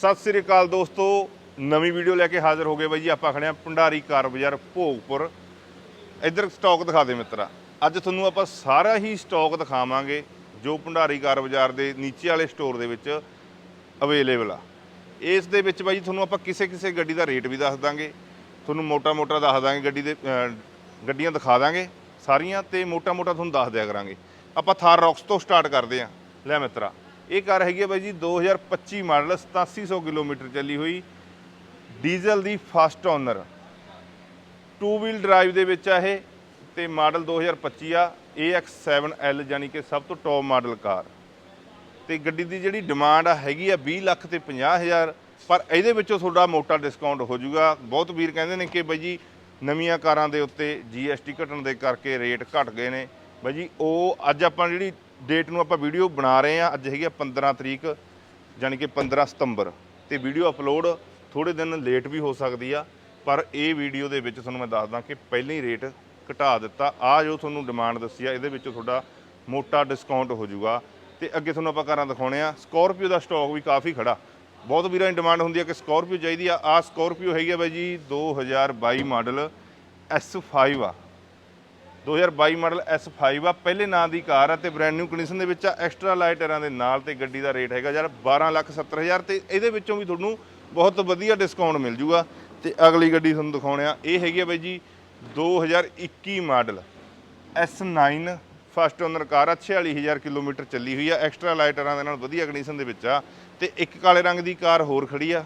ਸਤਿ ਸ੍ਰੀ ਅਕਾਲ ਦੋਸਤੋ। ਨਵੀਂ ਵੀਡੀਓ ਲੈ ਕੇ ਹਾਜ਼ਰ ਹੋ ਗਏ ਬਾਈ ਜੀ। ਆਪਾਂ ਖੜੇ ਆ ਭੰਡਾਰੀ ਕਾਰ ਬਾਜ਼ਾਰ ਭੋਗਪੁਰ ਇੱਧਰ ਸਟਾਕ ਦਿਖਾ ਦੇ ਮਿੱਤਰਾ। ਅੱਜ ਤੁਹਾਨੂੰ ਆਪਾਂ ਸਾਰਾ ਹੀ ਸਟਾਕ ਦਿਖਾਵਾਂਗੇ ਜੋ ਭੰਡਾਰੀ ਕਾਰ ਬਾਜ਼ਾਰ ਦੇ ਨੀਚੇ ਵਾਲੇ ਸਟੋਰ ਦੇ ਵਿੱਚ ਅਵੇਲੇਬਲ ਆ। ਇਸ ਦੇ ਵਿੱਚ ਬਾਈ ਜੀ ਤੁਹਾਨੂੰ ਆਪਾਂ ਕਿਸੇ ਕਿਸੇ ਗੱਡੀ ਦਾ ਰੇਟ ਵੀ ਦੱਸ ਦਾਂਗੇ। ਤੁਹਾਨੂੰ ਮੋਟਾ-ਮੋਟਾ ਦੱਸ ਦਾਂਗੇ, ਗੱਡੀ ਦੇ ਗੱਡੀਆਂ ਦਿਖਾ ਦਾਂਗੇ ਸਾਰੀਆਂ ਤੇ ਮੋਟਾ-ਮੋਟਾ ਤੁਹਾਨੂੰ ਦੱਸ ਦਿਆ ਕਰਾਂਗੇ। ਆਪਾਂ ਥਾਰ ਰੌਕਸ ਤੋਂ ਸਟਾਰਟ ਕਰਦੇ ਆਂ ਲੈ ਮਿੱਤਰਾ। ਇਹ ਕਾਰ ਹੈਗੀ ਹੈ ਬਾਈ ਜੀ 2025 ਮਾਡਲ 8700 ਕਿਲੋਮੀਟਰ ਚੱਲੀ ਹੋਈ, ਡੀਜ਼ਲ ਦੀ first owner. Two wheel drive ਦੇ ਵਿੱਚ ਆ ਇਹ, ਤੇ ਮਾਡਲ 2025 ਆ AX7L ਯਾਨੀ ਕਿ ਸਭ ਤੋਂ ਟੌਪ ਮਾਡਲ ਕਾਰ। ਤੇ ਗੱਡੀ ਦੀ ਜਿਹੜੀ ਡਿਮਾਂਡ ਆ ਹੈਗੀ ਆ 20 ਲੱਖ ਤੇ 50 ਹਜ਼ਾਰ, ਪਰ ਇਹਦੇ ਵਿੱਚੋਂ ਤੁਹਾਡਾ ਮੋਟਾ ਡਿਸਕਾਊਂਟ ਹੋ ਜਾਊਗਾ। ਬਹੁਤ ਵੀਰ ਕਹਿੰਦੇ ਨੇ ਕਿ ਬਾਈ ਜੀ ਨਵੀਆਂ ਕਾਰਾਂ ਦੇ ਉੱਤੇ GST ਘਟਣ ਦੇ ਕਰਕੇ ਰੇਟ ਘਟ ਗਏ ਨੇ। ਬਾਈ ਜੀ, ਉਹ ਅੱਜ ਆਪਾਂ ਜਿਹੜੀ ਡੇਟ ਨੂੰ ਆਪਾਂ ਵੀਡੀਓ ਬਣਾ ਰਹੇ ਆ ਅੱਜ ਹੈਗੀ ਆ 15 ਤਰੀਕ ਯਾਨੀ ਕਿ 15 ਸਤੰਬਰ। ਤੇ ਵੀਡੀਓ ਅਪਲੋਡ ਥੋੜੇ ਦਿਨ ਲੇਟ ਵੀ ਹੋ ਸਕਦੀ ਆ, ਪਰ ਇਹ ਵੀਡੀਓ ਦੇ ਵਿੱਚ ਤੁਹਾਨੂੰ ਮੈਂ ਦੱਸਦਾ ਕਿ ਪਹਿਲਾਂ ਹੀ ਰੇਟ ਘਟਾ ਦਿੱਤਾ। ਆ ਜੋ ਤੁਹਾਨੂੰ ਡਿਮਾਂਡ ਦੱਸੀ ਆ, ਇਹਦੇ ਵਿੱਚੋਂ ਤੁਹਾਡਾ ਮੋਟਾ ਡਿਸਕਾਊਂਟ ਹੋ ਜਾਊਗਾ। ਤੇ ਅੱਗੇ ਤੁਹਾਨੂੰ ਆਪਾਂ ਕਾਰਾਂ ਦਿਖਾਉਣੇ ਆ। ਸਕੋਰਪੀਓ ਦਾ ਸਟਾਕ ਵੀ ਕਾਫੀ ਖੜਾ। ਬਹੁਤ ਵੀਰਾਂ ਦੀ ਡਿਮਾਂਡ ਹੁੰਦੀ ਆ ਕਿ ਸਕੋਰਪੀਓ ਚਾਹੀਦੀ ਆ। ਆ ਸਕੋਰਪੀਓ ਹੈਗੀ ਆ ਬਾਈ ਜੀ 2022 ਮਾਡਲ S5 ਆ। 2022 ਮਾਡਲ S5 ਆ, ਪਹਿਲੇ ਨਾਂ ਦੀ ਕਾਰ ਆ ਤੇ ਬ੍ਰੈਂਡ ਨਿਊ ਕੰਡੀਸ਼ਨ ਦੇ ਵਿੱਚ ਆ ਐਕਸਟਰਾ ਲਾਈਟ ਟਾਇਰਾਂ ਦੇ ਨਾਲ ਤੇ ਗੱਡੀ ਦਾ ਰੇਟ ਹੈਗਾ ਯਾਰ 12 ਲੱਖ 70 ਹਜ਼ਾਰ ਤੇ ਇਹਦੇ ਵਿੱਚੋਂ ਵੀ ਤੁਹਾਨੂੰ ਬਹੁਤ ਵਧੀਆ ਡਿਸਕਾਊਂਟ ਮਿਲ ਜੂਗਾ। ਤੇ ਅਗਲੀ ਗੱਡੀ ਤੁਹਾਨੂੰ ਦਿਖਾਉਣੇ ਆ, ਇਹ ਹੈਗੀ ਆ ਬਾਈ ਜੀ 2021 ਮਾਡਲ S9 ਫਸਟ ਓਨਰ ਕਾਰ ਆ 46000 ਕਿਲੋਮੀਟਰ ਚੱਲੀ ਹੋਈ ਆ ਐਕਸਟਰਾ ਲਾਈਟ ਟਾਇਰਾਂ ਦੇ ਨਾਲ ਵਧੀਆ ਕੰਡੀਸ਼ਨ ਦੇ ਵਿੱਚ ਆ। ਤੇ ਇੱਕ ਕਾਲੇ ਰੰਗ ਦੀ ਕਾਰ ਹੋਰ ਖੜੀ ਆ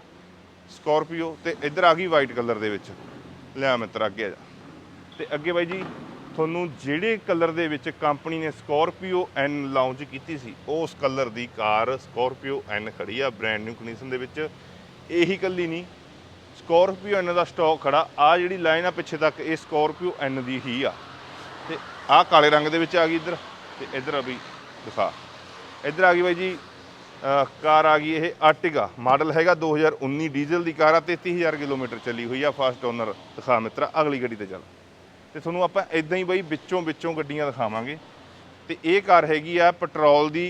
ਸਕਾਰਪੀਓ ਤੇ ਇੱਧਰ ਆ ਗਈ ਵਾਈਟ ਕਲਰ ਦੇ ਵਿੱਚ। ਲਿਆ ਮਿੱਤਰ, ਅੱਗੇ ਆ ਜਾ। ਤੇ ਅੱਗੇ ਬਾਈ ਜੀ ਤੁਹਾਨੂੰ ਜਿਹੜੇ ਕਲਰ ਦੇ ਵਿੱਚ ਕੰਪਨੀ ਨੇ ਸਕੋਰਪੀਓ ਐਨ ਲਾਂਚ ਕੀਤੀ ਸੀ ਉਸ ਕਲਰ ਦੀ ਕਾਰ ਸਕੋਰਪੀਓ ਐਨ ਖੜੀ ਆ ਬ੍ਰੈਂਡ ਨਿਊ ਕੰਡੀਸ਼ਨ ਦੇ ਵਿੱਚ। ਇਹੀ ਕੱਲੀ ਨਹੀਂ, ਸਕੋਰਪੀਓ ਐਨ ਦਾ ਸਟਾਕ ਖੜਾ, ਆ ਜਿਹੜੀ ਲਾਈਨ ਆ ਪਿੱਛੇ ਤੱਕ, ਇਹ ਸਕੋਰਪੀਓ ਐਨ ਦੀ ਹੀ ਆ। ਤੇ ਆਹ ਕਾਲੇ ਰੰਗ ਦੇ ਵਿੱਚ ਆ ਗਈ ਇੱਧਰ, ਤੇ ਇੱਧਰ ਵੀ ਦਿਖਾ। ਇੱਧਰ ਆ ਗਈ ਬਾਈ ਜੀ ਕਾਰ ਆ ਗਈ ਇਹ ਆਰਟਿਗਾ ਮਾਡਲ ਹੈਗਾ 2019 ਡੀਜ਼ਲ ਦੀ ਕਾਰ ਆ 33000 ਕਿਲੋਮੀਟਰ ਚੱਲੀ ਹੋਈ ਆ ਫਾਸਟ ਓਨਰ ਦਿਖਾ ਮਿੱਤਰਾ, ਅਗਲੀ ਗੱਡੀ ਤੇ ਚੱਲ। ਤੇ ਤੁਹਾਨੂੰ ਆਪਾਂ ਇਦਾਂ ਹੀ ਬਾਈ ਵਿੱਚੋਂ ਵਿੱਚੋਂ ਗੱਡੀਆਂ ਦਿਖਾਵਾਂਗੇ। ਤੇ ਇਹ ਕਾਰ ਹੈਗੀ ਆ ਪੈਟਰੋਲ ਦੀ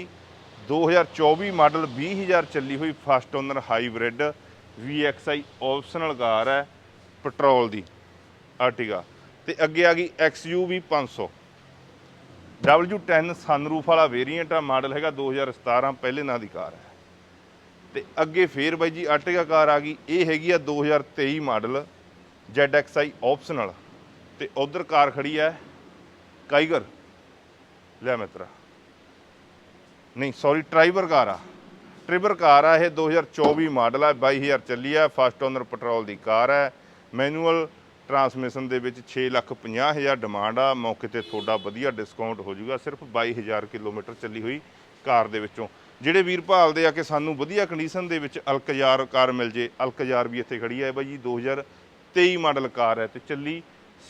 2024 ਮਾਡਲ 20000 ਚੱਲੀ ਹੋਈ first owner hybrid VXI optional car ਹੈ ਪੈਟਰੋਲ ਦੀ ਆਰਟਿਗਾ। ਤੇ ਅੱਗੇ ਆ ਗਈ XUV 500 W10 ਸਨਰੂਫ ਵਾਲਾ ਵੇਰੀਐਂਟ ਆ, ਮਾਡਲ ਹੈਗਾ 2017 ਪਹਿਲੇ ਨਾਂ ਦੀ ਕਾਰ ਹੈ। ਤੇ ਅੱਗੇ ਫੇਰ ਬਾਈ ਜੀ ਆਰਟਿਗਾ ਕਾਰ ਆ ਗਈ, ਇਹ ਹੈਗੀ ਆ 2023 ਮਾਡਲ ZXI ਆਪਸ਼ਨਲ ਤੇ ਉਧਰ ਕਾਰ ਖੜੀ ਹੈ ਕਾਈਗਰ। ਲੈ ਮਿੱਤਰਾ। ਨਹੀਂ ਸੌਰੀ ਟਰਾਈਵਰ ਕਾਰ ਆ। ਟ੍ਰਿਬਰ ਕਾਰ ਆ, ਇਹ 2024 ਮਾਡਲ ਆ 22000 ਚੱਲੀ ਆ, ਫਸਟ ਓਨਰ ਪੈਟਰੋਲ ਦੀ ਕਾਰ ਹੈ ਮੈਨੂਅਲ ਟਰਾਂਸਮਿਸ਼ਨ ਦੇ ਵਿੱਚ 6 ਲੱਖ 50 ਹਜ਼ਾਰ ਡਿਮਾਂਡ ਆ। ਮੌਕੇ ਤੇ ਤੁਹਾਡਾ ਵਧੀਆ ਡਿਸਕਾਊਂਟ ਹੋ ਜਾਊਗਾ, ਸਿਰਫ 22000 ਕਿਲੋਮੀਟਰ ਚੱਲੀ ਹੋਈ ਕਾਰ ਦੇ ਵਿੱਚੋਂ। ਜਿਹੜੇ ਵੀਰ ਭਾਲਦੇ ਆ ਕਿ ਸਾਨੂੰ ਵਧੀਆ ਕੰਡੀਸ਼ਨ ਦੇ ਵਿੱਚ ਅਲਕਜ਼ਾਰ ਕਾਰ ਮਿਲ ਜੇ, ਅਲਕਜ਼ਾਰ ਵੀ ਇੱਥੇ ਖੜੀ ਹੈ ਬਾਈ ਜੀ 2023 ਮਾਡਲ ਕਾਰ ਹੈ ਤੇ ਚੱਲੀ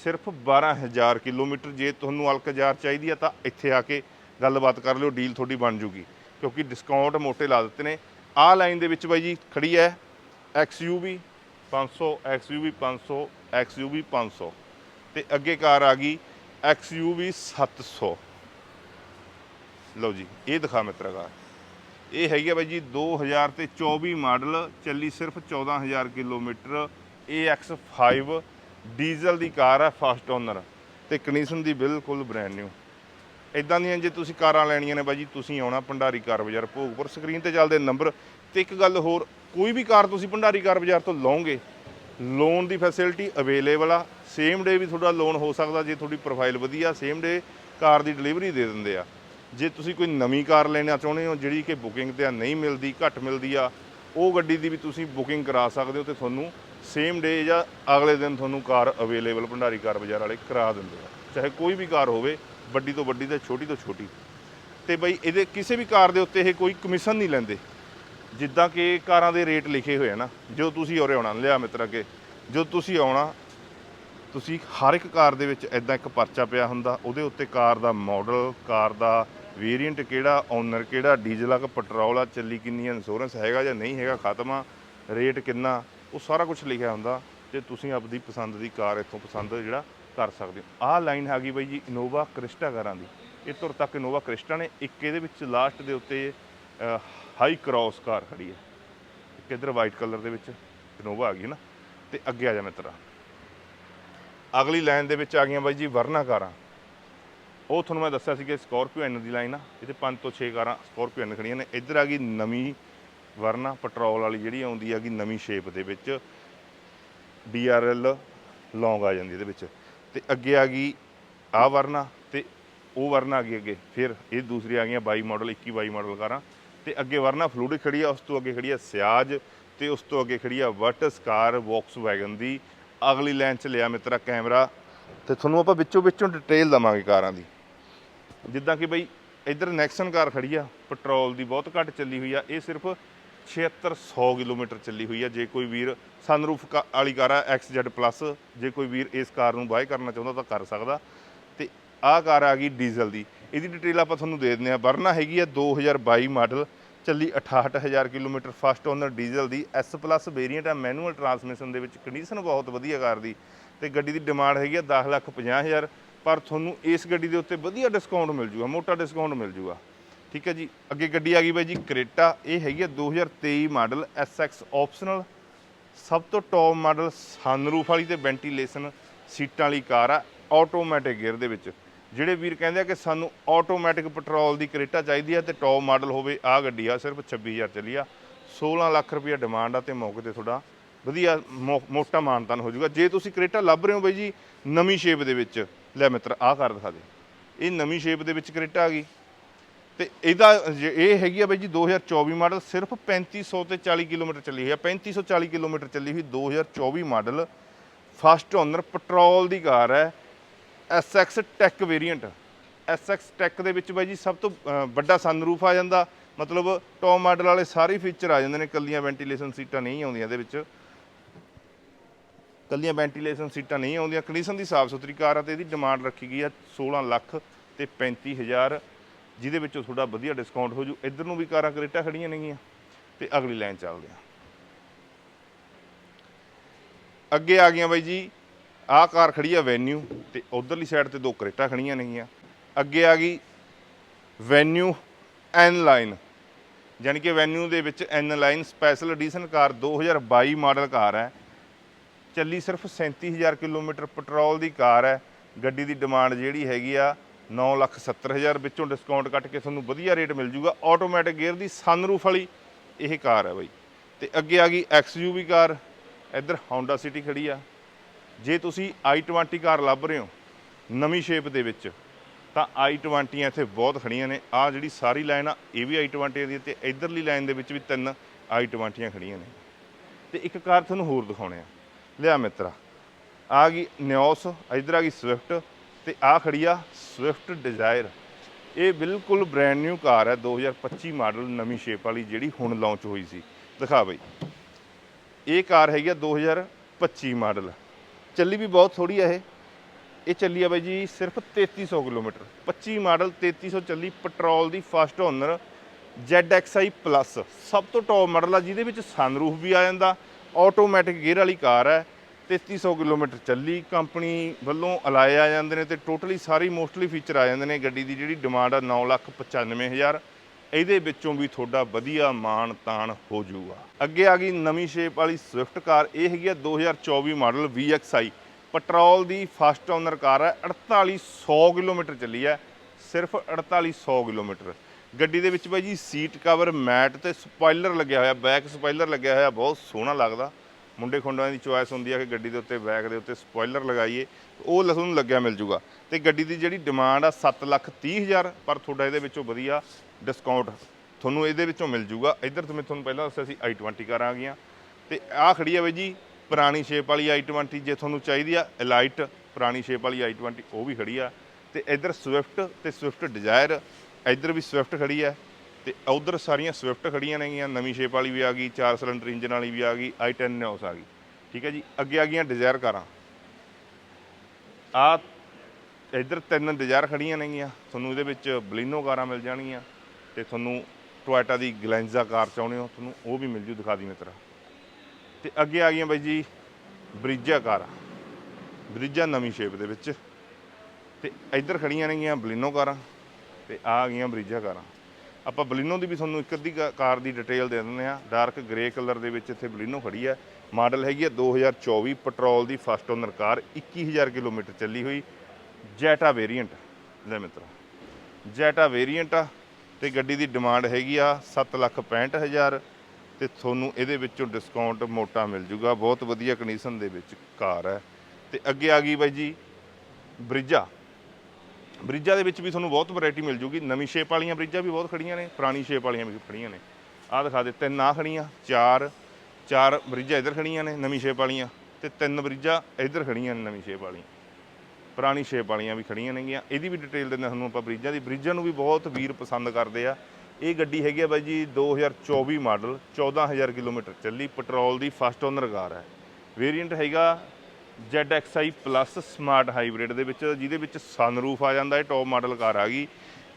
ਸਿਰਫ 12000 ਕਿਲੋਮੀਟਰ ਜੇ ਤੁਹਾਨੂੰ ਅਲਕਜ਼ਾਰ ਚਾਹੀਦੀ ਆ ਤਾਂ ਇੱਥੇ ਆ ਕੇ ਗੱਲਬਾਤ ਕਰ ਲਿਓ, ਡੀਲ ਤੁਹਾਡੀ ਬਣ ਜੂਗੀ। ਕਿਉਂਕਿ ਡਿਸਕਾਊਂਟ ਮੋਟੇ ਲਾ ਦਿੱਤੇ ਨੇ। ਆਹ ਲਾਈਨ ਦੇ ਵਿੱਚ ਬਾਈ ਜੀ ਖੜੀ ਹੈ XUV 500 XUV 500 XUV 500 ਤੇ ਅੱਗੇ ਕਾਰ ਆ ਗਈ XUV 700 ਲਓ ਜੀ, ਇਹ ਦਿਖਾ ਮਿੱਤਰਾ ਕਾਰ। ਇਹ ਹੈਗੀ ਆ ਬਾਈ ਜੀ 2000 ਤੇ 24 ਮਾਡਲ, ਚੱਲੀ ਸਿਰਫ 14000 ਕਿਲੋਮੀਟਰ AX5 ਡੀਜ਼ਲ ਦੀ ਕਾਰ ਹੈ ਫਸਟ ਓਨਰ। ਤੇ ਕੰਡੀਸ਼ਨ ਦੀ ਬਿਲਕੁਲ ਬ੍ਰੈਂਡ ਨਿਊ ਇਦਾਂ ਦੀਆਂ ਜੇ ਤੁਸੀਂ ਕਾਰਾਂ ਲੈਣੀਆਂ ਨੇ ਬਾਈ ਜੀ, ਤੁਸੀਂ ਆਉਣਾ ਭੰਡਾਰੀ ਕਾਰ ਬਾਜ਼ਾਰ ਭੋਗਪੁਰ। ਸਕਰੀਨ ਤੇ ਚੱਲਦੇ ਨੰਬਰ। ਤੇ ਇੱਕ ਗੱਲ ਹੋਰ, ਕੋਈ ਵੀ ਕਾਰ ਤੁਸੀਂ ਭੰਡਾਰੀ ਕਾਰ ਬਾਜ਼ਾਰ ਤੋਂ ਲਓਗੇ ਲੋਨ ਦੀ ਫੈਸਿਲਿਟੀ ਅਵੇਲੇਬਲ ਆ। ਸੇਮ ਡੇ ਵੀ ਤੁਹਾਡਾ ਲੋਨ ਹੋ ਸਕਦਾ, ਜੇ ਤੁਹਾਡੀ ਪ੍ਰੋਫਾਈਲ ਵਧੀਆ ਸੇਮ ਡੇ ਕਾਰ ਦੀ ਡਿਲੀਵਰੀ ਦੇ ਦਿੰਦੇ ਆ। ਜੇ ਤੁਸੀਂ ਕੋਈ ਨਵੀਂ ਕਾਰ ਲੈਣਾ ਚਾਹੁੰਦੇ ਹੋ, ਜਿਹੜੀ ਕਿ ਬੁਕਿੰਗ ਤੇ ਨਹੀਂ ਮਿਲਦੀ, ਘੱਟ ਮਿਲਦੀ ਆ, ਉਹ ਗੱਡੀ ਦੀ ਵੀ ਤੁਸੀਂ ਬੁਕਿੰਗ ਕਰਾ ਸਕਦੇ ਹੋ ਤੇ ਤੁਹਾਨੂੰ ਸੇਮ ਡੇ ਜਾਂ ਅਗਲੇ ਦਿਨ ਤੁਹਾਨੂੰ ਕਾਰ ਅਵੇਲੇਬਲ ਭੰਡਾਰੀ ਕਾਰ ਬਾਜ਼ਾਰ ਵਾਲੇ ਕਰਾ ਦਿੰਦੇ ਆ। ਚਾਹੇ ਕੋਈ ਵੀ ਕਾਰ ਹੋਵੇ, ਵੱਡੀ ਤੋਂ ਵੱਡੀ ਤੇ ਛੋਟੀ ਤੋਂ ਛੋਟੀ। ਤੇ ਬਈ ਇਹਦੇ ਕਿਸੇ ਵੀ ਕਾਰ ਦੇ ਉੱਤੇ ਇਹ ਕੋਈ ਕਮਿਸ਼ਨ ਨਹੀਂ ਲੈਂਦੇ। ਜਿੱਦਾਂ ਕਿ ਕਾਰਾਂ ਦੇ ਰੇਟ ਲਿਖੇ ਹੋਏ ਆ ਨਾ, ਜੋ ਤੁਸੀਂ ਉਰੇ ਆਉਣਾ, ਲਿਆ ਮਿੱਤਰ ਅੱਗੇ ਜੋ ਤੁਸੀਂ ਆਉਣਾ, ਤੁਸੀਂ ਹਰ ਇੱਕ ਕਾਰ ਦੇ ਵਿੱਚ ਐਦਾਂ ਇੱਕ ਪਰਚਾ ਪਿਆ ਹੁੰਦਾ, ਉਹਦੇ ਉੱਤੇ ਕਾਰ ਦਾ ਮਾਡਲ ਕਾਰ ਦਾ ਵੇਰੀਐਂਟ ਕਿਹੜਾ ਓਨਰ ਕਿਹੜਾ, ਡੀਜ਼ਲ ਆ ਕਿ ਪੈਟਰੋਲ ਆ, ਚੱਲੀ ਕਿੰਨੀ ਇੰਸ਼ੋਰੈਂਸ ਹੈਗਾ ਜਾਂ ਨਹੀਂ ਹੈਗਾ, ਖਤਮ ਆ ਰੇਟ ਕਿੰਨਾ ਉਹ ਸਾਰਾ ਕੁਝ ਲਿਖਿਆ ਹੁੰਦਾ ਤੇ ਤੁਸੀਂ ਆਪਦੀ ਪਸੰਦ ਦੀ ਕਾਰ ਇੱਥੋਂ ਪਸੰਦ ਜਿਹੜਾ ਕਰ ਸਕਦੇ ਹੋ। ਆਹ ਲਾਈਨ ਹੈਗੀ ਬਾਈ ਜੀ ਇਨੋਵਾ ਕ੍ਰਿਸਟਾ ਕਾਰਾਂ ਦੀ। ਇਹ ਤੁਰ ਤੱਕ ਇਨੋਵਾ ਕ੍ਰਿਸਟਾ ਨੇ, ਇੱਕ ਇਹਦੇ ਵਿੱਚ ਲਾਸਟ ਦੇ ਉੱਤੇ ਹਾਈ ਕ੍ਰਾਸ ਕਾਰ ਖੜੀ ਹੈ। ਇੱਕ ਇਧਰ ਵਾਈਟ ਕਲਰ ਦੇ ਵਿੱਚ ਇਨੋਵਾ ਆ ਗਈ ਨਾ, ਤੇ ਅੱਗੇ ਆ ਜਾ ਮਿੱਤਰਾ। ਅਗਲੀ ਲਾਈਨ ਦੇ ਵਿੱਚ ਆ ਗਈਆਂ ਬਾਈ ਜੀ ਵਰਨਾ ਕਾਰਾਂ। ਉਹ ਤੁਹਾਨੂੰ ਮੈਂ ਦੱਸਿਆ ਸੀ ਕਿ ਸਕਾਰਪੀਓ ਐਨ ਦੀ ਲਾਈਨ ਆ, ਇਹਦੇ 5 ਤੋਂ 6 ਕਾਰਾਂ ਸਕਾਰਪੀਓ ਐਨ ਖੜੀਆਂ ਨੇ। ਇੱਧਰ ਆ ਗਈ ਨਵੀਂ ਵਰਨਾ ਪੈਟਰੋਲ ਵਾਲੀ ਜਿਹੜੀ ਆਉਂਦੀ ਹੈਗੀ ਨਵੀਂ ਸ਼ੇਪ ਦੇ ਵਿੱਚ DRL ਲੌਂਗ ਆ ਜਾਂਦੀ ਇਹਦੇ ਵਿੱਚ। ਤੇ ਅੱਗੇ ਆ ਗਈ ਆ ਵਰਨਾ ਤੇ ਉਹ ਵਰਨਾ ਆ ਗਈ ਅੱਗੇ। ਫਿਰ ਇਹ ਦੂਸਰੀ ਆ ਗਈਆਂ 22 ਮਾਡਲ 21 22 ਮਾਡਲ ਕਾਰਾਂ। ਤੇ ਅੱਗੇ ਵਰਨਾ ਫਲੂਡ ਖੜੀ ਆ, ਉਸ ਤੋਂ ਅੱਗੇ ਖੜੀ ਆ ਸਿਆਜ ਤੇ ਉਸ ਤੋਂ ਅੱਗੇ ਖੜੀ ਆ ਵਰਟਸ ਕਾਰ ਵੈਗਨ ਦੀ। ਅਗਲੀ ਲਾਈਨ 'ਚ ਲਿਆ ਮਿੱਤਰਾ ਕੈਮਰਾ। ਤੇ ਤੁਹਾਨੂੰ ਆਪਾਂ ਵਿੱਚੋਂ ਵਿੱਚੋਂ ਡਿਟੇਲ ਦਵਾਂਗੇ ਕਾਰਾਂ ਦੀ। ਜਿੱਦਾਂ ਕਿ ਬਈ ਇੱਧਰ ਨੈਕਸਨ ਕਾਰ ਖੜੀ ਆ, ਪੈਟਰੋਲ ਦੀ ਬਹੁਤ ਘੱਟ ਚੱਲੀ ਹੋਈ ਆ। ਇਹ ਸਿਰਫ 7600 ਕਿਲੋਮੀਟਰ ਚੱਲੀ ਹੋਈ ਹੈ ਜੇ ਕੋਈ ਵੀਰ ਸਨਰੂਫ ਕਾ- ਵਾਲੀ ਕਾਰ ਆ XZ ਪਲੱਸ ਜੇ ਕੋਈ ਵੀਰ ਇਸ ਕਾਰ ਨੂੰ ਬਾਏ ਕਰਨਾ ਚਾਹੁੰਦਾ ਤਾਂ ਕਰ ਸਕਦਾ। ਤੇ ਆਹ ਕਾਰ ਆ ਗਈ ਡੀਜ਼ਲ ਦੀ। ਇਹਦੀ ਡਿਟੇਲ ਆਪਾਂ ਤੁਹਾਨੂੰ ਦੇ ਦਿੰਦੇ ਆ ਵਰਨਾ ਹੈਗੀ ਆ 2022 ਮਾਡਲ ਚੱਲੀ 68000 ਕਿਲੋਮੀਟਰ ਫਸਟ ਓਨਰ ਡੀਜ਼ਲ ਦੀ। S ਪਲੱਸ ਵੇਰੀਐਂਟ ਆ ਮੈਨੂਅਲ ਟਰਾਂਸਮਿਸ਼ਨ ਦੇ ਵਿੱਚ ਕੰਡੀਸ਼ਨ ਬਹੁਤ ਵਧੀਆ ਕਾਰ ਦੀ। ਤੇ ਗੱਡੀ ਦੀ ਡਿਮਾਂਡ ਹੈਗੀ ਆ 10 ਲੱਖ 50000 ਪਰ ਤੁਹਾਨੂੰ ਇਸ ਗੱਡੀ ਦੇ ਉੱਤੇ ਵਧੀਆ ਡਿਸਕਾਊਂਟ ਮਿਲ ਜੂਗਾ, ਮੋਟਾ ਡਿਸਕਾਊਂਟ ਮਿਲ ਜੂਗਾ। ਠੀਕ ਹੈ ਜੀ, ਅੱਗੇ ਗੱਡੀ ਆ ਗਈ ਬਾਈ ਜੀ, ਕ੍ਰੇਟਾ, ਇਹ ਹੈਗੀ ਆ 2023 ਮਾਡਲ SX ਆਪਸ਼ਨਲ ਸਭ ਤੋਂ ਟੌਪ ਮਾਡਲ ਸਨਰੂਫ ਵਾਲੀ ਤੇ ਵੈਂਟੀਲੇਸ਼ਨ ਸੀਟਾਂ ਵਾਲੀ ਕਾਰ ਆ ਆਟੋਮੈਟਿਕ ਗੇਅਰ ਦੇ ਵਿੱਚ। ਜਿਹੜੇ ਵੀਰ ਕਹਿੰਦੇ ਆ ਕਿ ਸਾਨੂੰ ਆਟੋਮੈਟਿਕ ਪੈਟਰੋਲ ਦੀ ਕ੍ਰੇਟਾ ਚਾਹੀਦੀ ਆ ਤੇ ਟੌਪ ਮਾਡਲ ਹੋਵੇ ਆ ਗੱਡੀ ਆ, ਸਿਰਫ 26000 ਚਲੀ ਆ। 16 ਲੱਖ ਰੁਪਏ ਡਿਮਾਂਡ ਆ ਤੇ ਮੌਕੇ ਤੇ ਤੁਹਾਡਾ ਵਧੀਆ ਮੋ- ਮੋਟਾ ਮਾਨਤਾਨ ਹੋ ਜਾਊਗਾ। ਜੇ ਤੁਸੀਂ ਕ੍ਰੇਟਾ ਲੱਭ ਰਹੇ ਹੋ ਬਾਈ ਜੀ ਨਵੀਂ ਸ਼ੇਪ ਦੇ ਵਿੱਚ, ਲੈ ਮਿੱਤਰ, ਆਹ ਕਰ ਦਿਖਾ ਦੇ। ਇਹ ਨਵੀਂ ਸ਼ੇਪ ਦੇ ਵਿੱਚ ਕ੍ਰੇਟਾ ਆ ਗਈ। ਤੇ ਇਹਦਾ ਜੇ ਇਹ ਹੈਗੀ ਆ ਬਾਈ ਜੀ 2024 ਮਾਡਲ ਸਿਰਫ 3500 ਤੇ 40 ਕਿਲੋਮੀਟਰ ਚੱਲੀ ਹੋਈ ਆ। 3540 ਕਿਲੋਮੀਟਰ ਚੱਲੀ ਹੋਈ 2024 ਮਾਡਲ। ਫਸਟ ਓਨਰ ਪੈਟਰੋਲ ਦੀ ਕਾਰ ਹੈ। SX tech variant SX tech ਦੇ ਵਿੱਚ ਬਾਈ ਜੀ ਸਭ ਤੋਂ ਅਹ, ਵੱਡਾ ਸਨਰੂਫ ਆ ਜਾਂਦਾ। ਮਤਲਬ ਟੌਪ ਮਾਡਲ ਵਾਲੇ ਸਾਰੇ ਫੀਚਰ ਆ ਜਾਂਦੇ ਨੇ ਕੱਲੀਆਂ ਵੈਂਟੀਲੇਸ਼ਨ ਸੀਟਾਂ ਨਹੀਂ ਆਉਂਦੀਆਂ ਇਹਦੇ ਵਿੱਚ। ਕੱਲੀਆਂ ਵੈਂਟੀਲੇਸ਼ਨ ਸੀਟਾਂ ਨਹੀਂ ਆਉਂਦੀਆਂ। ਕੰਡੀਸ਼ਨ ਦੀ ਸਾਫ਼ ਸੁਥਰੀ ਕਾਰ ਆ ਤੇ ਇਹਦੀ ਡਿਮਾਂਡ ਰੱਖੀ ਗਈ ਆ 16 ਲੱਖ ਤੇ 35000 ਜਿਹਦੇ ਵਿੱਚੋਂ ਤੁਹਾਡਾ ਵਧੀਆ ਡਿਸਕਾਊਂਟ ਹੋ ਜੂ। ਇੱਧਰ ਨੂੰ ਵੀ ਕਾਰਾਂ ਕਰੇਟਾ ਖੜੀਆਂ ਨੇਗੀਆਂ ਤੇ ਅਗਲੀ ਲਾਈਨ ਚੱਲਦੇ ਆ। ਅੱਗੇ ਆ ਗਈਆਂ ਬਾਈ ਜੀ, ਆਹ ਕਾਰ ਖੜੀ ਆ ਵੈਨਿਊ ਤੇ ਉਧਰਲੀ ਸਾਈਡ ਤੇ ਦੋ ਕਰੇਟਾ ਖੜੀਆਂ ਨੇਗੀਆਂ। ਅੱਗੇ ਆ ਗਈ ਵੈਨਿਊ ਐਨ ਲਾਈਨ ਯਾਨੀ ਕਿ ਵੈਨਿਊ ਦੇ ਵਿੱਚ N line special edition car 2022 model car ਹੈ। ਚੱਲੀ ਸਿਰਫ 37000 ਕਿਲੋਮੀਟਰ ਪੈਟਰੋਲ ਦੀ ਕਾਰ ਹੈ। ਗੱਡੀ ਦੀ ਡਿਮਾਂਡ ਜਿਹੜੀ ਹੈਗੀ ਆ 970000 ਵਿੱਚੋਂ ਡਿਸਕਾਊਂਟ ਕੱਟ ਕੇ ਤੁਹਾਨੂੰ ਵਧੀਆ ਰੇਟ ਮਿਲ ਜੂਗਾ। ਆਟੋਮੈਟਿਕ ਗੇਅਰ ਦੀ ਸਨਰੂਫ ਵਾਲੀ ਇਹ ਕਾਰ ਹੈ ਬਾਈ। ਤੇ ਅੱਗੇ ਆ ਗਈ XUV ਕਾਰ। ਇੱਧਰ Honda City ਖੜੀ ਆ। ਜੇ ਤੁਸੀਂ i20 ਕਾਰ ਲੱਭ ਰਹੇ ਹੋ ਨਵੀਂ ਸ਼ੇਪ ਦੇ ਵਿੱਚ, ਤਾਂ i20 ਇੱਥੇ ਬਹੁਤ ਖੜੀਆਂ ਨੇ। ਆ ਜਿਹੜੀ ਸਾਰੀ ਲਾਈਨ ਆ, ਇਹ ਵੀ i20 ਦੀ ਹੈ ਤੇ ਇਧਰਲੀ ਲਾਈਨ ਦੇ ਵਿੱਚ ਵੀ ਤਿੰਨ i20 ਖੜੀਆਂ ਨੇ। ਤੇ ਇੱਕ ਕਾਰ ਤੁਹਾਨੂੰ ਹੋਰ ਦਿਖਾਉਣੇ ਆ। ਲਿਆ ਮਿੱਤਰਾ, ਆ ਗਈ ਨਿਓਸ ਇਧਰ ਆ ਗਈ ਸਵਿਫਟ ਤੇ ਆ ਖੜੀ ਆ ਸਵਿਫਟ ਡਿਜ਼ਾਇਰ ਇਹ ਬਿਲਕੁਲ ਬ੍ਰੈਂਡ ਨਿਊ ਕਾਰ ਹੈ 2025 ਮਾਡਲ ਨਵੀਂ ਸ਼ੇਪ ਵਾਲੀ ਜਿਹੜੀ ਹੁਣ ਲਾਂਚ ਹੋਈ ਸੀ। ਦਿਖਾ ਬਈ। ਇਹ ਕਾਰ ਹੈਗੀ ਆ 2025 ਮਾਡਲ ਚੱਲੀ ਵੀ ਬਹੁਤ ਥੋੜੀ ਆ ਇਹ। ਇਹ ਚੱਲੀ ਆ ਬਾਈ ਜੀ ਸਿਰਫ 3300 ਕਿਲੋਮੀਟਰ। 25 ਮਾਡਲ 3300 ਚੱਲੀ ਪੈਟਰੋਲ ਦੀ ਫਸਟ ਓਨਰ ZXi ਪਲੱਸ ਸਭ ਤੋਂ ਟੌਪ ਮਾਡਲ ਆ, ਜਿਹਦੇ ਵਿੱਚ ਸਨਰੂਫ ਵੀ ਆ ਜਾਂਦਾ ਆਟੋਮੈਟਿਕ ਗੇਅਰ ਵਾਲੀ ਕਾਰ ਹੈ। 3300 ਕਿਲੋਮੀਟਰ ਚੱਲੀ ਕੰਪਨੀ ਵੱਲੋਂ ਅਲਾਏ ਆ ਜਾਂਦੇ ਨੇ ਤੇ ਟੋਟਲੀ ਸਾਰੀ ਮੋਸਟਲੀ ਫੀਚਰ ਆ ਜਾਂਦੇ ਨੇ ਗੱਡੀ ਦੀ ਜਿਹੜੀ ਡਿਮਾਂਡ ਆ 995000 ਇਹਦੇ ਵਿੱਚੋਂ ਵੀ ਤੁਹਾਡਾ ਵਧੀਆ ਮਾਣ ਤਾਣ ਹੋ ਜਾਊਗਾ। ਅੱਗੇ ਆ ਗਈ ਨਵੀਂ ਸ਼ੇਪ ਵਾਲੀ ਸਵਿਫਟ ਕਾਰ, ਇਹ ਹੈਗੀ ਆ 2024 ਮਾਡਲ VXI ਪੈਟਰੋਲ ਦੀ ਫਸਟ ਓਨਰ ਕਾਰ ਹੈ 4800 ਕਿਲੋਮੀਟਰ ਚੱਲੀ ਹੈ ਸਿਰਫ 4800 ਕਿਲੋਮੀਟਰ। ਗੱਡੀ ਦੇ ਵਿੱਚ ਬਾਈ ਜੀ ਸੀਟ ਕਵਰ ਮੈਟ ਤੇ ਸਪਾਇਲਰ ਲੱਗਿਆ ਹੋਇਆ ਬੈਕ ਸਪਾਇਲਰ ਲੱਗਿਆ ਹੋਇਆ, ਬਹੁਤ ਸੋਹਣਾ ਲੱਗਦਾ। ਮੁੰਡੇ ਖੁੰਡਾਂ ਦੀ ਚੁਆਇਸ ਹੁੰਦੀ ਹੈ ਕਿ ਗੱਡੀ ਦੇ ਉੱਤੇ ਬੈਕ ਦੇ ਉੱਤੇ ਸਪੋਇਲਰ ਲਗਾਈਏ, ਉਹ ਲਸਣ ਲੱਗਿਆ ਮਿਲ ਜੂਗਾ। ਤੇ ਗੱਡੀ ਦੀ ਜਿਹੜੀ ਡਿਮਾਂਡ ਆ 7 ਲੱਖ 30 ਹਜ਼ਾਰ, ਪਰ ਤੁਹਾਡਾ ਇਹਦੇ ਵਿੱਚੋਂ ਵਧੀਆ ਡਿਸਕਾਊਂਟ ਤੁਹਾਨੂੰ ਇਹਦੇ ਵਿੱਚੋਂ ਮਿਲ ਜੂਗਾ। ਇੱਧਰ ਤੋਂ ਮੈਂ ਤੁਹਾਨੂੰ ਪਹਿਲਾਂ ਦੱਸਿਆ ਸੀ i20 ਕਾਰਾਂ ਆ ਗਈਆਂ। ਤੇ ਆਹ ਖੜੀ ਆ ਬਾਈ ਜੀ, ਪੁਰਾਣੀ ਸ਼ੇਪ ਵਾਲੀ i20 ਜੇ ਤੁਹਾਨੂੰ ਚਾਹੀਦੀ ਆ ਐਲਾਈਟ ਪੁਰਾਣੀ ਸ਼ੇਪ ਵਾਲੀ i20 ਉਹ ਵੀ ਖੜੀ ਆ। ਤੇ ਇੱਧਰ ਸਵਿਫਟ ਤੇ ਸਵਿਫਟ ਡਿਜ਼ਾਇਰ ਇੱਧਰ ਵੀ ਸਵਿਫਟ ਖੜੀ ਆ। ਤੇ ਉਧਰ ਸਾਰੀਆਂ ਸਵਿਫਟ ਖੜੀਆਂ ਨੇਗੀਆਂ, ਨਵੀਂ ਸ਼ੇਪ ਵਾਲੀ ਵੀ ਆ ਗਈ 4 ਸਿਲੰਡਰ ਇੰਜਨ ਵਾਲੀ ਵੀ ਆ ਗਈ i10 ਨਿਓਸ ਆ ਗਈ। ਠੀਕ ਹੈ ਜੀ? ਅੱਗੇ ਆ ਗਈਆਂ ਡਿਜ਼ਾਇਰ ਕਾਰਾਂ। ਆ ਇੱਧਰ ਤਿੰਨ ਡਿਜ਼ਾਇਰ ਖੜੀਆਂ ਨੇਗੀਆਂ। ਤੁਹਾਨੂੰ ਇਹਦੇ ਵਿੱਚ ਬਲੀਨੋ ਕਾਰਾਂ ਮਿਲ ਜਾਣਗੀਆਂ ਤੇ ਤੁਹਾਨੂੰ ਟੋਇਟਾ ਦੀ ਗਲੈਂਜ਼ਾ ਕਾਰ ਚਾਹੁੰਦੇ ਹੋ, ਤੁਹਾਨੂੰ ਉਹ ਵੀ ਮਿਲ ਜੂ, ਦਿਖਾ ਦੀ ਮਿੱਤਰਾ ਤੇ ਅੱਗੇ ਆ ਗਈਆਂ ਬਾਈ ਜੀ ਬ੍ਰਿਜਾ ਕਾਰਾਂ। ਬ੍ਰਿਜਾ ਨਵੀਂ ਸ਼ੇਪ ਦੇ ਵਿੱਚ। ਤੇ ਇੱਧਰ ਖੜੀਆਂ ਨੇਗੀਆਂ ਬਲੀਨੋ ਕਾਰਾਂ ਤੇ ਆ ਗਈਆਂ ਬ੍ਰਿਜਾ ਕਾਰਾਂ। ਆਪਾਂ ਬਲੀਨੋ ਦੀ ਵੀ ਤੁਹਾਨੂੰ ਇੱਕ ਅੱਧੀ ਕਾ- ਕਾਰ ਦੀ ਡਿਟੇਲ ਦੇ ਦਿੰਦੇ ਆ ਡਾਰਕ ਗ੍ਰੇ ਕਲਰ ਦੇ ਵਿੱਚ ਇੱਥੇ ਬਲੀਨੋ ਖੜੀ ਹੈ। ਮਾਡਲ ਹੈਗੀ ਹੈ 2024 ਪੈਟਰੋਲ ਦੀ ਫਸਟ ਓਨਰ ਕਾਰ 21000 ਕਿਲੋਮੀਟਰ ਚੱਲੀ ਹੋਈ। ਜੈਟਾ ਵੇਰੀਐਂਟ ਲੈ ਮਿੱਤਰੋ ਜੈਟਾ ਵੇਰੀਐਂਟ ਆ ਤੇ ਗੱਡੀ ਦੀ ਡਿਮਾਂਡ ਹੈਗੀ ਆ 765000 ਤੇ ਤੁਹਾਨੂੰ ਇਹਦੇ ਵਿੱਚੋਂ ਡਿਸਕਾਊਂਟ ਮੋਟਾ ਮਿਲ ਜੂਗਾ। ਬਹੁਤ ਵਧੀਆ ਕੰਡੀਸ਼ਨ ਦੇ ਵਿੱਚ ਕਾਰ ਹੈ। ਤੇ ਅੱਗੇ ਆ ਗਈ ਬਾਈ ਜੀ ਬ੍ਰਿਜਾ ਬ੍ਰਿਜਾਂ ਦੇ ਵਿੱਚ ਵੀ ਤੁਹਾਨੂੰ ਬਹੁਤ ਵੈਰਾਈਟੀ ਮਿਲ ਜੂਗੀ। ਨਵੀਂ ਸ਼ੇਪ ਵਾਲੀਆਂ ਬ੍ਰਿਜਾਂ ਵੀ ਬਹੁਤ ਖੜੀਆਂ ਨੇ, ਪੁਰਾਣੀ ਸ਼ੇਪ ਵਾਲੀਆਂ ਵੀ ਖੜੀਆਂ ਨੇ। ਆਹ ਦਿਖਾ ਦੇ, ਤਿੰਨ ਆ ਖੜੀਆਂ, ਚਾਰ ਚਾਰ ਬ੍ਰਿਜਾਂ ਇੱਧਰ ਖੜੀਆਂ ਨੇ ਨਵੀਂ ਸ਼ੇਪ ਵਾਲੀਆਂ ਤੇ ਤਿੰਨ ਬ੍ਰਿਜਾਂ ਇੱਧਰ ਖੜੀਆਂ ਨੇ ਨਵੀਂ ਸ਼ੇਪ ਵਾਲੀਆਂ। ਪੁਰਾਣੀ ਸ਼ੇਪ ਵਾਲੀਆਂ ਵੀ ਖੜੀਆਂ ਨੇਗੀਆਂ। ਇਹਦੀ ਵੀ ਡਿਟੇਲ ਦਿੰਦੇ ਤੁਹਾਨੂੰ ਆਪਾਂ ਬ੍ਰਿਜਾਂ ਦੀ। ਬ੍ਰਿਜਾਂ ਨੂੰ ਵੀ ਬਹੁਤ ਵੀਰ ਪਸੰਦ ਕਰਦੇ ਆ। ਇਹ ਗੱਡੀ ਹੈਗੀ ਆ ਬਾਈ ਜੀ 2024 ਮਾਡਲ 14000 ਕਿਲੋਮੀਟਰ ਚੱਲੀ, ਪੈਟਰੋਲ ਦੀ ਫਸਟ ਓਨਰ ਕਾਰ ਹੈ। ਵੇਰੀਐਂਟ ਹੈਗਾ ZXi ਪਲੱਸ ਸਮਾਰਟ ਹਾਈਬ੍ਰਿਡ ਦੇ ਵਿੱਚ, ਜਿਹਦੇ ਵਿੱਚ ਸਨਰੂਫ ਆ ਜਾਂਦਾ ਹੈ ਟੌਪ ਮਾਡਲ ਕਾਰ ਆ ਗਈ।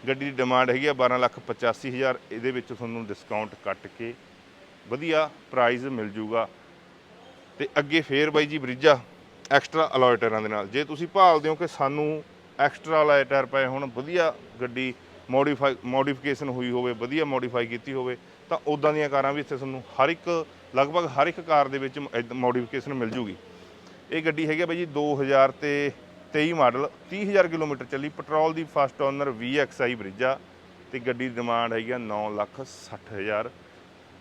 ਗੱਡੀ ਦੀ ਡਿਮਾਂਡ ਹੈਗੀ ਆ 1285000 ਇਹਦੇ ਵਿੱਚ ਤੁਹਾਨੂੰ ਡਿਸਕਾਊਂਟ ਕੱਟ ਕੇ ਵਧੀਆ ਪ੍ਰਾਈਸ ਮਿਲ ਜੂਗਾ। ਤੇ ਅੱਗੇ ਫੇਰ ਬਾਈ ਜੀ ਬ੍ਰਿਜਾ ਐਕਸਟਰਾ ਅਲੋਏ ਟਾਇਰਾਂ ਦੇ ਨਾਲ। ਜੇ ਤੁਸੀਂ ਭਾਲਦੇ ਹੋ ਕਿ ਸਾਨੂੰ ਐਕਸਟਰਾ ਅਲੋਏ ਟਾਇਰ ਪਏ ਹੁਣ, ਵਧੀਆ ਗੱਡੀ ਮੋਡੀਫਾਈ ਮੋਡੀਫਿਕੇਸ਼ਨ ਹੋਈ ਹੋਵੇ, ਵਧੀਆ ਮੋਡੀਫਾਈ ਕੀਤੀ ਹੋਵੇ, ਤਾਂ ਉਦਾਂ ਦੀਆਂ ਕਾਰਾਂ ਵੀ ਇੱਥੇ ਤੁਹਾਨੂੰ ਹਰ ਇੱਕ, ਲਗਭਗ ਹਰ ਇੱਕ ਕਾਰ ਦੇ ਵਿੱਚ ਮੋਡੀਫਿਕੇਸ਼ਨ ਮਿਲ ਜੂਗੀ। ਇਹ ਗੱਡੀ ਹੈਗੀ ਆ ਬਾਈ ਜੀ 2000 ਤੇ 23 ਮਾਡਲ 30000 ਕਿਲੋਮੀਟਰ ਚੱਲੀ, ਪੈਟਰੋਲ ਦੀ ਫਸਟ ਓਨਰ VXI ਬ੍ਰਿਜਾ ਤੇ ਗੱਡੀ ਦੀ ਡਿਮਾਂਡ ਹੈਗੀ ਆ 9 ਲੱਖ 60000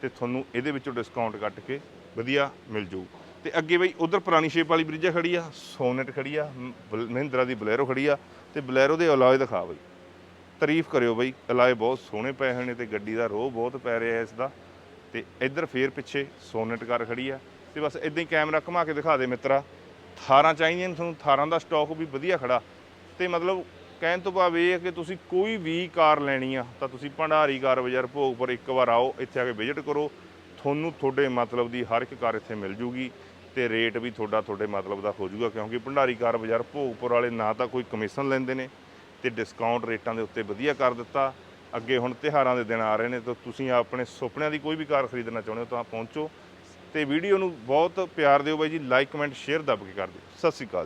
ਤੇ ਤੁਹਾਨੂੰ ਇਹਦੇ ਵਿੱਚੋਂ ਡਿਸਕਾਊਂਟ ਕੱਟ ਕੇ ਵਧੀਆ ਮਿਲ ਜੂ। ਤੇ ਅੱਗੇ ਬਈ ਉਧਰ ਪੁਰਾਣੀ ਸ਼ੇਪ ਵਾਲੀ ਬ੍ਰਿਜਾ ਖੜੀ ਆ, ਸੋਨਟ ਖੜੀ ਆ ਬਲ- ਮਹਿੰਦਰਾ ਦੀ ਬਲੈਰੋ ਖੜੀ ਆ ਤੇ ਬਲੈਰੋ ਦੇ ਅਲਾਏ ਦਿਖਾ ਬਈ। ਤਾਰੀਫ ਕਰਿਓ ਬਈ ਅਲਾਏ ਬਹੁਤ ਸੋਹਣੇ ਪਏ ਹੋਏ ਨੇ ਤੇ ਗੱਡੀ ਦਾ ਰੋਹ ਬਹੁਤ ਪੈ ਰਿਹਾ ਇਸ ਦਾ। ਤੇ ਇੱਧਰ ਫੇਰ ਪਿੱਛੇ ਸੋਨਟ ਕਾਰ ਖੜੀ ਆ ਤੇ ਬਸ ਇਦਾਂ ਹੀ ਕੈਮਰਾ ਘੁਮਾ ਕੇ ਦਿਖਾ ਦੇ ਮਿੱਤਰਾ। ਥਾਰਾਂ ਚਾਹੀਦੀਆਂ ਨੇ, ਤੁਹਾਨੂੰ ਥਾਰਾਂ ਦਾ ਸਟਾਕ ਵੀ ਵਧੀਆ ਖੜਾ। ਤੇ ਮਤਲਬ ਕਹਿਣ ਤੋਂ ਭਾਵ ਇਹ ਹੈ ਕਿ ਤੁਸੀਂ ਕੋਈ ਵੀ ਕਾਰ ਲੈਣੀ ਆ, ਤਾਂ ਤੁਸੀਂ ਭੰਡਾਰੀ ਕਾਰ, ਬਾਜ਼ਾਰ ਭੋਗਪੁਰ ਇੱਕ ਵਾਰ ਆਓ, ਇੱਥੇ ਆ ਕੇ ਵਿਜ਼ਿਟ ਕਰੋ। ਤੁਹਾਨੂੰ ਤੁਹਾਡੇ ਮਤਲਬ ਦੀ ਹਰ ਇੱਕ ਕਾਰ ਇੱਥੇ ਮਿਲ ਜੂਗੀ ਤੇ ਰੇਟ ਵੀ ਤੁਹਾਡਾ ਤੁਹਾਡੇ ਮਤਲਬ ਦਾ ਹੋ ਜਾਊਗਾ ਕਿਉਂਕਿ ਭੰਡਾਰੀ ਕਾਰ, ਬਾਜ਼ਾਰ ਭੋਗਪੁਰ ਵਾਲੇ ਨਾ ਤਾਂ ਕੋਈ ਕਮਿਸ਼ਨ ਲੈਂਦੇ ਨੇ ਤੇ ਡਿਸਕਾਊਂਟ ਰੇਟਾਂ ਦੇ ਉੱਤੇ ਵਧੀਆ ਕਰ ਦਿੱਤਾ। ਅੱਗੇ ਹੁਣ ਤਿਉਹਾਰਾਂ ਦੇ ਦਿਨ ਆ ਰਹੇ ਨੇ, ਤਾਂ ਤੁਸੀਂ ਆਪਣੇ ਸੁਪਨਿਆਂ ਦੀ ਕੋਈ ਵੀ ਕਾਰ ਖਰੀਦਣਾ ਚਾਹੁੰਦੇ ਹੋ ਤਾਂ ਪਹੁੰਚੋ। ਤੇ ਵੀਡੀਓ ਨੂੰ ਬਹੁਤ ਪਿਆਰ ਦਿਓ ਬਾਈ ਜੀ ਲਾਈਕ ਕਮੈਂਟ ਸ਼ੇਅਰ ਦੱਬ ਕੇ ਕਰ ਦਿਓ। ਸਤਿ ਸ਼੍ਰੀ ਅਕਾਲ ਜੀ।